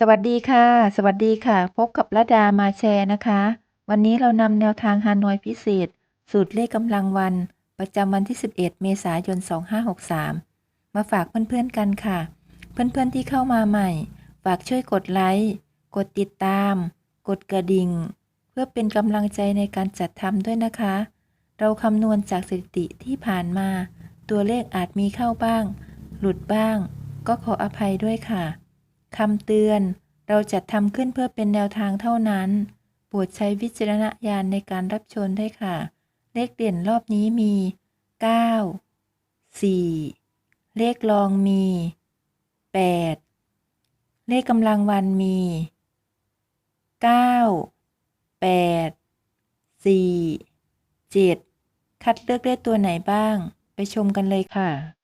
สวัสดีค่ะ สวัสดีค่ะ พบกับระดามาแชร์นะคะ วันนี้เรานำแนวทางฮานอยพิเศษ สูตรเลขกำลังวัน ประจำวันที่ 11 เมษายน 2563 มาฝากเพื่อนๆกันค่ะ เพื่อนๆที่เข้ามาใหม่ ฝากช่วยกดไลค์กดติดตาม กดกระดิ่ง เพื่อเป็นกำลังใจในการจัดทำด้วยนะคะ เราคำนวณจากสถิติที่ผ่านมา ตัวเลขอาจมีเข้าบ้าง หลุดบ้าง ก็ขออภัยด้วยค่ะ คำเตือน เราจัดทำขึ้นเพื่อเป็นแนวทางเท่านั้น โปรดใช้วิจารณญาณในการรับชมด้วยค่ะ เลขเด่นรอบนี้มี 9 4 เลขรองมี 8 เลขกำลังวันมี 9 8 4 7 คัดเลือกได้ตัวไหนบ้าง ไปชมกันเลยค่ะ